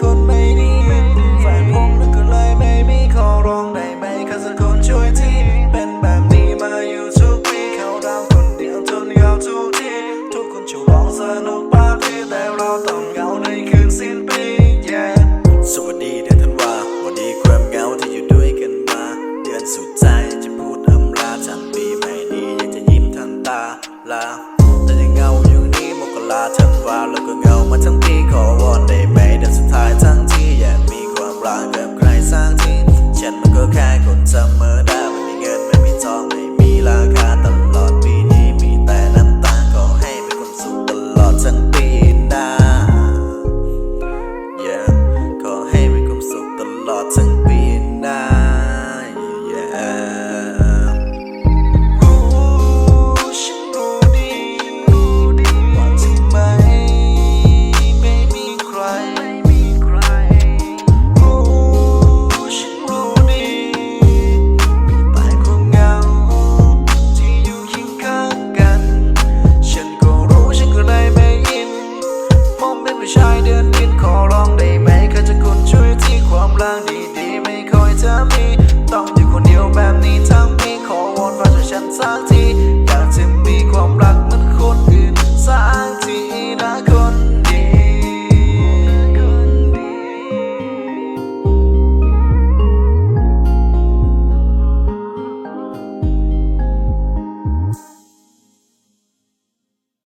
คนไม่ดีแฟนผมนึกก็เลยไม่มีขอร้องได้ไหมใครสักคนช่วยที่เป็นแบบนี้มาอยู่ทุกปีเขาดาวคนเดียวจนยาวทุกทีทุกคนช่วยร้องสนุกปาร์ตี้แต่เราต้อง